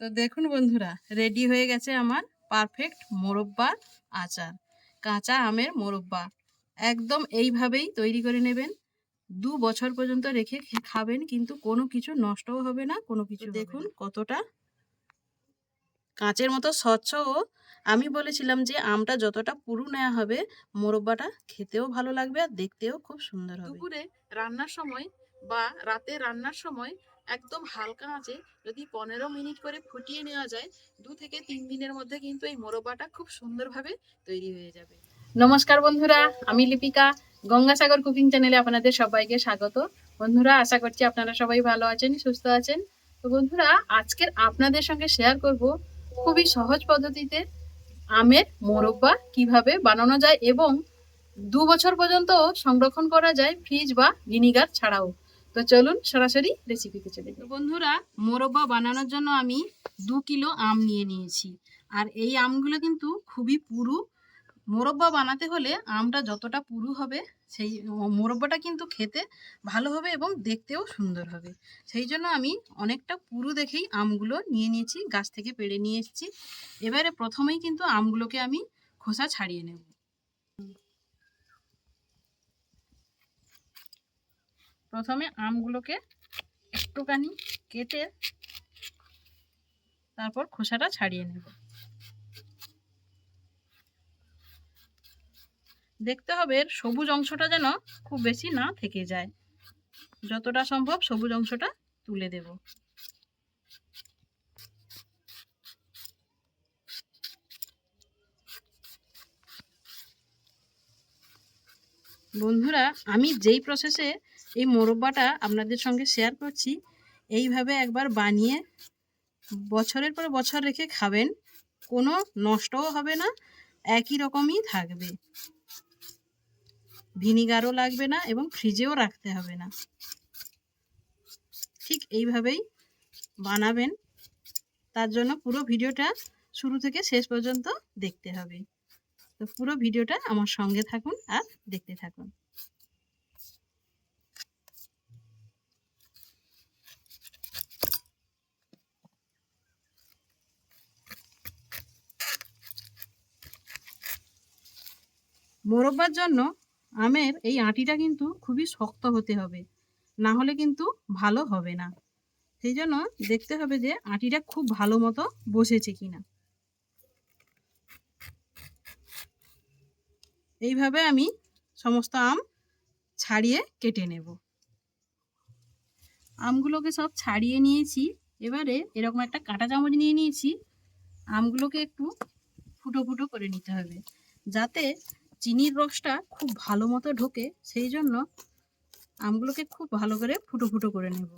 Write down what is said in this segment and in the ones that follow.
তো দেখুন বন্ধুরা রেডি হয়ে গেছে আমার পারফেক্ট মোরব্বার আচার কাঁচা আমের মোরব্বা। একদম এইভাবেই তৈরি করে নেবেন। দু বছর পর্যন্ত রেখে খাবেন কিন্তু কোনো কিছু নষ্টও হবে না কোনো কিছু দেখুন কতটা কাঁচের মতো স্বচ্ছ ও আমি বলেছিলাম যে আমটা যতটা পুরু নেওয়া হবে মোরব্বাটা খেতেও ভালো লাগবে আর দেখতেও খুব সুন্দর হবে। দুপুরে রান্নার সময় বা রাতে রান্নার সময় একদম হালকা আঁচে যদি পনেরো মিনিট করে ফুটিয়ে নেওয়া যায়, দু থেকে তিন দিনের মধ্যে কিন্তু এই মোরব্বাটা খুব সুন্দরভাবে তৈরি হয়ে যাবে। নমস্কার বন্ধুরা, আমি লিপিকা। গঙ্গাসাগর কুকিং চ্যানেলে আপনাদের সবাইকে স্বাগত। বন্ধুরা, আশা করছি আপনারা সবাই ভালো আছেন, সুস্থ আছেন। তো বন্ধুরা আজকের আপনাদের সঙ্গে শেয়ার করব খুবই সহজ পদ্ধতিতে আমের মোরব্বা কীভাবে বানানো যায় এবং দু বছর পর্যন্ত সংরক্ষণ করা যায় ফ্রিজ বা ভিনিগার ছাড়াও। তো চলুন সরাসরি রেসিপিতে চলে যাই। বন্ধুরা, মোরব্বা বানানোর জন্য আমি দু কিলো আম নিয়ে নিয়েছি। আর এই আমগুলো কিন্তু খুবই পুরু। মোরব্বা বানাতে হলে আমটা যতটা পুরু হবে, সেই মোরব্বাটা কিন্তু খেতে ভালো হবে এবং দেখতেও সুন্দর হবে। সেই জন্য আমি অনেকটা পুরু দেখেই আমগুলো নিয়ে নিয়েছি, গাছ থেকে পেড়ে নিয়ে এসেছি। এবারে প্রথমেই কিন্তু আমগুলোকে আমি খোসা ছাড়িয়ে নেব। প্রথমে আমগুলোকে একটুখানি কেটে তারপর খোসাটা ছাড়িয়ে নেব। দেখতে হবে সবুজ অংশটা যেন খুব বেশি না থেকে যায়। যতটা সম্ভব সবুজ অংশটা তুলে দেব। বন্ধুরা, আমি যেই প্রসেসে এই মোরব্বাটা আপনাদের সঙ্গে শেয়ার করছি, এইভাবে একবার বানিয়ে বছরের পর বছর রেখে খাবেন, কোনো নষ্টও হবে না, একই রকমই থাকবে। ভিনিগারও লাগবে না এবং ফ্রিজেও রাখতে হবে না। ঠিক এইভাবেই বানাবেন, তার জন্য পুরো ভিডিওটা শুরু থেকে শেষ পর্যন্ত দেখতে হবে। তো পুরো ভিডিওটা আমার সঙ্গে থাকুন আর দেখতে থাকুন। মোরব্বার জন্য আমের এই আটিটা কিন্তু খুবই শক্ত হতে হবে, না হলে কিন্তু ভালো হবে না। সেই জন্য দেখতে হবে যে আটিটা খুব ভালো মতো বসেছে কিনা। এইভাবে আমি সমস্ত আম ছাড়িয়ে কেটে নেব। আমগুলোকে সব ছাড়িয়ে নিয়েছি। এবারে এরকম একটা কাঁটা চামচ নিয়ে নিয়েছি। আমগুলোকে একটু ফুটো ফুটো করে নিতে হবে যাতে চিনির রসটা খুব ভালো মতো ঢোকে। সেই জন্য আমগুলোকে খুব ভালো করে ফুটো ফুটো করে নেব।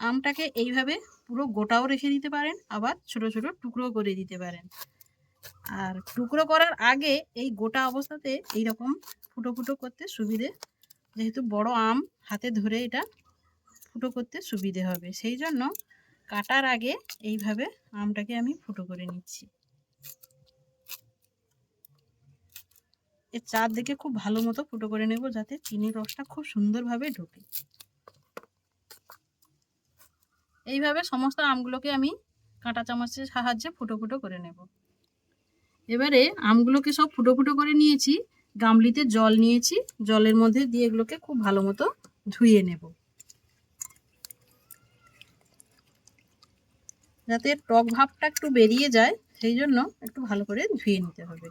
আমটাকে এইভাবে পুরো গোটাও রেখে দিতে পারেন, আবার ছোট ছোট টুকরো করে দিতে পারেন। আর টুকরো করার আগে এই গোটা অবস্থাতে এই রকম ফুটো ফুটো করতে সুবিধে, যেহেতু বড় আম হাতে ধরে এটা ফুটো করতে সুবিধে হবে। সেই জন্য কাটার আগে এইভাবে আমটাকে আমি ফুটো করে নিচ্ছি। এর চারদিকে খুব ভালো মতো ফুটো করে নেব, যাতে চিনির রসটা খুব সুন্দরভাবে ঢোকে। এইভাবে সমস্ত আমগুলোকে আমি কাঁটা চামচের সাহায্যে ফুটো ফুটো করে নেব। এবারে আমগুলোকে সব ফুটো ফুটো করে নিয়েছি, গামলিতে জল নিয়েছি, জলের মধ্যে দিয়ে এগুলোকে খুব ভালো মতো ধুয়ে নেব। যাতে টক ভাবটা একটু বেরিয়ে যায়, সেই জন্য একটু ভালো করে ধুয়ে নিতে হবে।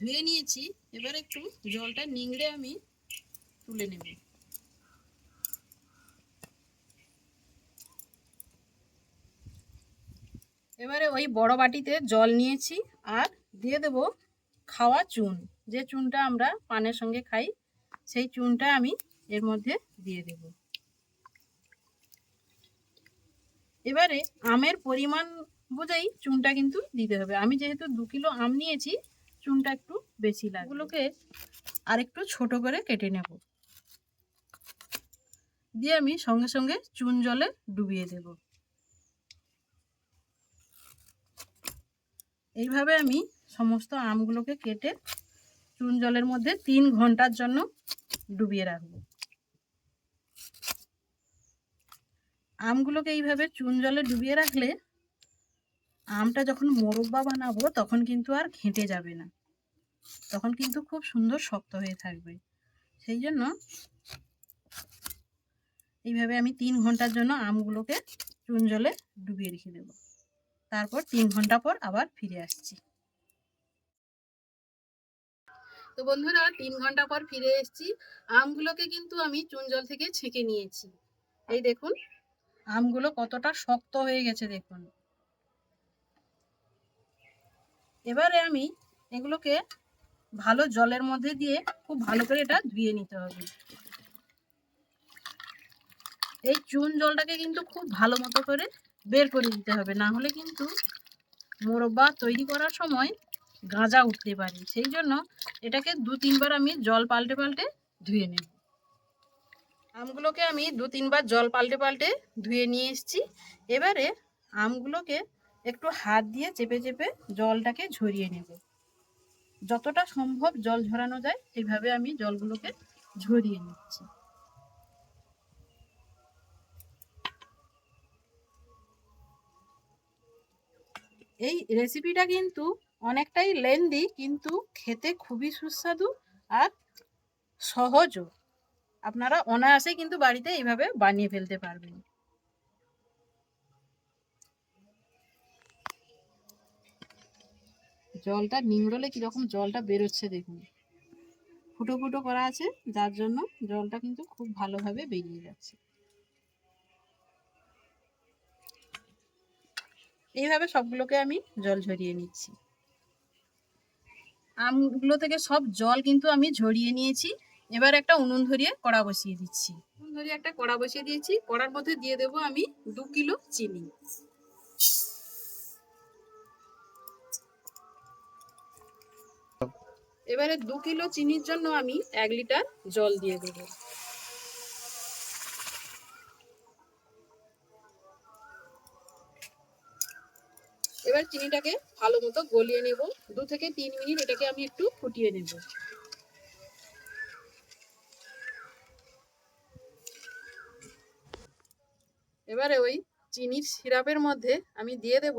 ধুয়ে নিয়েছি এবার একটু জলটা নিংড়ে আমি তুলে নেব। এবারে ওই বড় বাটিতে জল নিয়েছি আর দিয়ে দেব খাওয়া চুন। যে চুনটা আমরা পানের সঙ্গে খাই, সেই চুনটা আমি এর মধ্যে দিয়ে দেব। এবারে আমের পরিমাণ বুঝেই চুনটা কিন্তু দিতে হবে। আমি যেহেতু দু কিলো আম নিয়েছি চুনটা একটু বেশি লাগবে। ওগুলোকে আর একটু ছোট করে কেটে নেব। দিয়ে আমি সঙ্গে সঙ্গে চুন জলে ডুবিয়ে দেব। এইভাবে আমি সমস্ত আমগুলোকে কেটে চুন জলের মধ্যে তিন ঘণ্টার জন্য ডুবিয়ে রাখব। আমগুলোকে এইভাবে চুন জলে ডুবিয়ে রাখলে আমটা যখন মোরব্বা বানাবো, তখন কিন্তু আর ঘেঁটে যাবে না। তখন কিন্তু খুব সুন্দর শক্ত হয়ে থাকবে। সেই জন্য এইভাবে আমি তিন ঘণ্টার জন্য আমগুলোকে চুন জলে ডুবিয়ে রেখে দেব। তারপর তিন ঘণ্টা পর আবার ফিরে আসছি। তো বন্ধুরা, তিন ঘণ্টা পর ফিরে এসেছি। আমগুলোকে কিন্তু আমি চুন জল থেকে ছেঁকে নিয়েছি। এই দেখুন, আমগুলো কতটা শক্ত হয়ে গেছে দেখুন। এবারে আমি এগুলোকে ভালো জলের মধ্যে দিয়ে খুব ভালো করে এটা ধুয়ে নিতে হবে। এই চুন জলটাকে কিন্তু খুব ভালো মতো করে বের করে দিতে হবে, না হলে কিন্তু মোরব্বা তৈরি করার সময় গাঁজা উঠতে পারে। সেই জন্য এটাকে দু তিনবার আমি জল পাল্টে পাল্টে ধুয়ে নেব। আমগুলোকে আমি দু তিনবার জল পাল্টে পাল্টে ধুয়ে নিয়ে এসেছি। এবারে আমগুলোকে একটু হাত দিয়ে চেপে চেপে জলটাকে ঝরিয়ে নেব। যতটা সম্ভব জল ঝরানো যায় সেইভাবে আমি জলগুলোকে ঝরিয়ে নিচ্ছি। এই রেসিপিটা কিন্তু অনেকটাই লেন্দি কিন্তু খেতে খুবই সুস্বাদু আর সহজও। আপনারা অনায়াসে কিন্তু বাড়িতে এইভাবে বানিয়ে ফেলতে পারবেন। জলটা, নিংড়লে কীরকম জলটা বেরোচ্ছে দেখুন। ফুটো ফুটো করা আছে, যার জন্য জলটা কিন্তু খুব ভালোভাবে বেরিয়ে যাচ্ছে। এইভাবে সবগুলোকে আমি জল ঝরিয়ে নিচ্ছি। আমগুলো থেকে সব জল কিন্তু আমি ঝরিয়ে নিয়েছি। এবার একটা উনুন ধরিয়ে কড়া বসিয়ে দিচ্ছি। উনুন ধরিয়ে একটা কড়া বসিয়ে দিয়েছি। কড়ার মধ্যে দিয়ে দেবো আমি দু কিলো চিনি। এবারে দু কিলো চিনির জন্য আমি এক লিটার জল দিয়ে দেবো। এবার চিনিটাকে ভালো মতো গলিয়ে নেব। দু থেকে তিন মিনিট এটাকে আমি একটু ফুটিয়ে নেব। এবারে ওই চিনির সিরাপের মধ্যে আমি দিয়ে দেব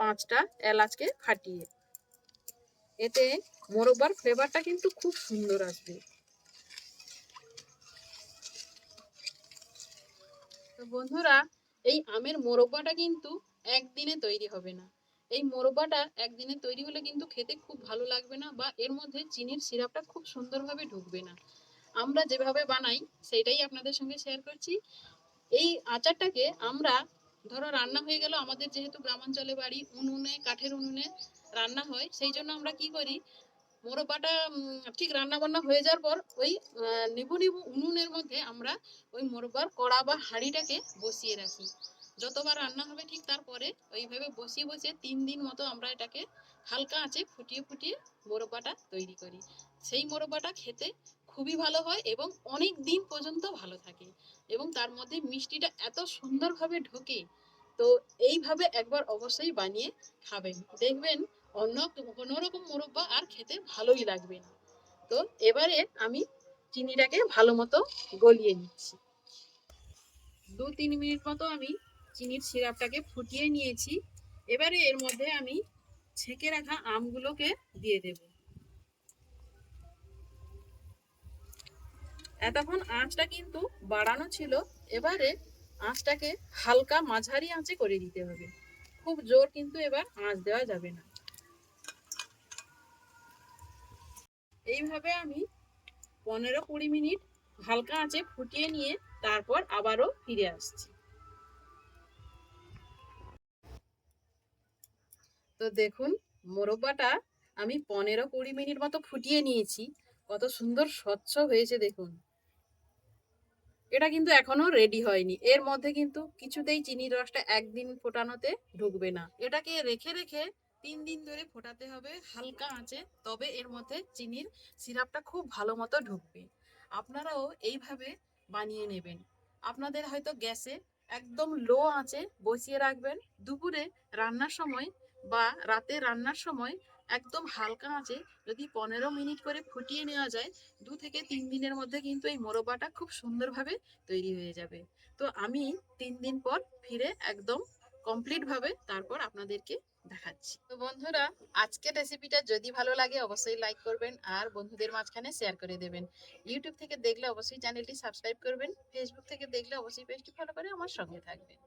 পাঁচটা এলাচকে ফাটিয়ে। এতে মোরব্বার ফ্লেভারটা কিন্তু খুব সুন্দর আসবে। তো বন্ধুরা, এই আমের মোরব্বাটা কিন্তু একদিনে তৈরি হবে না। এই মোরব্বাটা একদিনে তৈরি হলে কিন্তু খেতে খুব ভালো লাগবে না বা এর মধ্যে চিনির সিরাপটা খুব সুন্দরভাবে ঢুকবে না। আমরা যেভাবে বানাই সেটাই আপনাদের সঙ্গে শেয়ার করছি। এই আচারটাকে আমরা, ধরো রান্না হয়ে গেল আমাদের যেহেতু গ্রামাঞ্চলে বাড়ি, উনুনে, কাঠের উনুনে রান্না হয়, সেই জন্য আমরা কি করি মোরব্বাটা ঠিক রান্না বান্না হয়ে যাওয়ার পর ওই নিবু নিবু উনুনের মধ্যে আমরা ওই মোরব্বার কড়া বা হাঁড়িটাকে বসিয়ে রাখি। যতবার রান্না হবে ঠিক তারপরে ওইভাবে বসিয়ে বসিয়ে তিন দিন মতো আমরা এটাকে হালকা আঁচে ফুটিয়ে ফুটিয়ে মোরব্বাটা তৈরি করি। সেই মোরব্বাটা খেতে খুবই ভালো হয় এবং অনেক দিন পর্যন্ত ভালো থাকে এবং তার মধ্যে মিষ্টিটা এত সুন্দরভাবে ঢোকে তো এইভাবে একবার অবশ্যই বানিয়ে খাবেন। দেখবেন অন্য কোনো রকম মোরব্বা আর খেতে ভালোই লাগবে। না তো এবারে আমি চিনিটাকে ভালো মতো গলিয়ে নিচ্ছি। দু তিন মিনিট মতো আমি চিনির সিরাপটাকে ফুটিয়ে নিয়েছি। এবারে এর মধ্যে আমি ছেঁকে রাখা আমগুলোকে দিয়ে দেব। এতক্ষণ আঁচটা কিন্তু বাড়ানো ছিল। এবারে আঁচটাকে হালকা মাঝারি আঁচে করে দিতে হবে। খুব জোর কিন্তু এবার আঁচ দেওয়া যাবে না। এইভাবে আমি পনেরো কুড়ি মিনিট হালকা আঁচে ফুটিয়ে নিয়ে তারপর আবারও ফিরে আসছি। তো দেখুন, মোরব্বাটা আমি পনেরো কুড়ি মিনিট মতো ফুটিয়ে নিয়েছি। কত সুন্দর স্বচ্ছ হয়েছে দেখুন। এটা কিন্তু এখনও রেডি হয়নি। এর মধ্যে কিন্তু কিছুতেই চিনির রসটা একদিন ফোটানোতে ঢুকবে না। এটাকে রেখে রেখে তিন দিন ধরে ফোটাতে হবে হালকা আঁচে, তবে এর মধ্যে চিনির সিরাপটা খুব ভালো মতো ঢুকবে। আপনারাও এইভাবে বানিয়ে নেবেন। আপনাদের হয়তো গ্যাসে একদম লো আঁচে বসিয়ে রাখবেন। দুপুরে রান্নার সময় বা রাতে রান্নার সময় একদম হালকা আঁচে যদি পনেরো মিনিট করে ফুটিয়ে নেওয়া যায়, দু থেকে তিন দিনের মধ্যে কিন্তু এই মোরব্বাটা খুব সুন্দরভাবে তৈরি হয়ে যাবে। তো আমি তিন দিন পর ফিরে একদম কমপ্লিট ভাবে তারপর আপনাদেরকে দেখাচ্ছি। তো বন্ধুরা, আজকের রেসিপিটা যদি ভালো লাগে অবশ্যই লাইক করবেন আর বন্ধুদের মাঝখানে শেয়ার করে দেবেন। ইউটিউব থেকে দেখলে অবশ্যই চ্যানেলটি সাবস্ক্রাইব করবেন ফেসবুক থেকে দেখলে অবশ্যই পেজটি ফলো করে আমার সঙ্গে থাকবেন।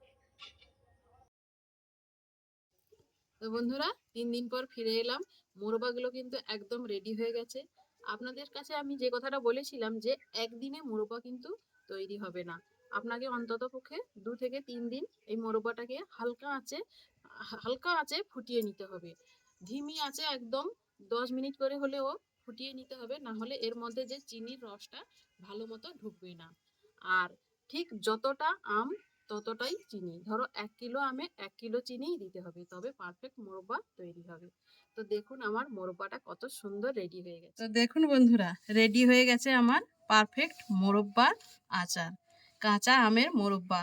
তো বন্ধুরা, তিন দিন পর ফিরে এলাম। মোরবাগুলো কিন্তু একদম রেডি হয়ে গেছে। আপনাদের কাছে আমি যে কথাটা বলেছিলাম যে, একদিনে মোরবা কিন্তু তৈরি হবে না। আপনাকে অন্তত পক্ষে দু থেকে তিন দিন এই মোরব্বাটাকে হালকা আঁচে হালকা আঁচে ফুটিয়ে নিতে হবে। ধিমি আঁচে একদম দশ মিনিট করে হলেও ফুটিয়ে নিতে হবে, না হলে এর মধ্যে যে চিনির রসটা ভালো মতো ঢুকবে না। আর ঠিক যতটা আম ততটাই চিনি। ধরো এক কিলো আমে এক কিলো চিনিই দিতে হবে, তবে পারফেক্ট মোরব্বা তৈরি হবে। তো দেখুন আমার মোরব্বাটা কত সুন্দর রেডি হয়ে গেছে। তো দেখুন বন্ধুরা রেডি হয়ে গেছে আমার পারফেক্ট মোরব্বার আচার, কাঁচা আমের মোরব্বা।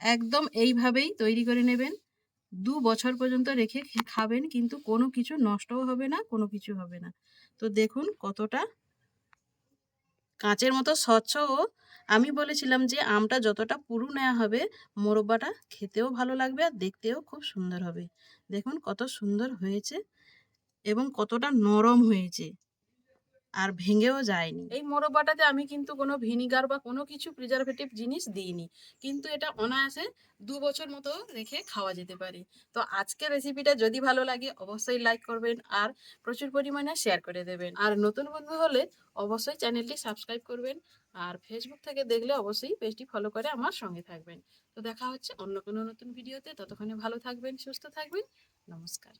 একদম এইভাবেই তৈরি করে নেবেন। দু বছর পর্যন্ত রেখে খাবেন, কিন্তু কোনো কিছু নষ্টও হবে না, কোনো কিছু হবে না। তো দেখুন কতটা কাঁচের মতো স্বচ্ছ ও আমি বলেছিলাম যে, আমটা যতটা পুরু নেওয়া হবে, মোরব্বাটা খেতেও ভালো লাগবে আর দেখতেও খুব সুন্দর হবে। দেখুন কত সুন্দর হয়েছে এবং কতটা নরম হয়েছে। আর ভেঙেও যায়নি। এই মোরব্বাটাতে আমি কিন্তু কোনো ভিনিগার বা কোনো কিছু প্রিজারভেটিভ জিনিস দিইনি। কিন্তু এটা অনায়াসে দু বছর মতো রেখে খাওয়া যেতে পারে। তো আজকের রেসিপিটা যদি ভালো লাগে, অবশ্যই লাইক করবেন আর প্রচুর পরিমাণে শেয়ার করে দেবেন। আর নতুন বন্ধু হলে অবশ্যই চ্যানেলটি সাবস্ক্রাইব করবেন। আর ফেসবুক থেকে দেখলে অবশ্যই পেজটি ফলো করে আমার সঙ্গে থাকবেন। তো দেখা হচ্ছে অন্য কোনো নতুন ভিডিওতে ততক্ষণে ভালো থাকবেন, সুস্থ থাকবেন। নমস্কার।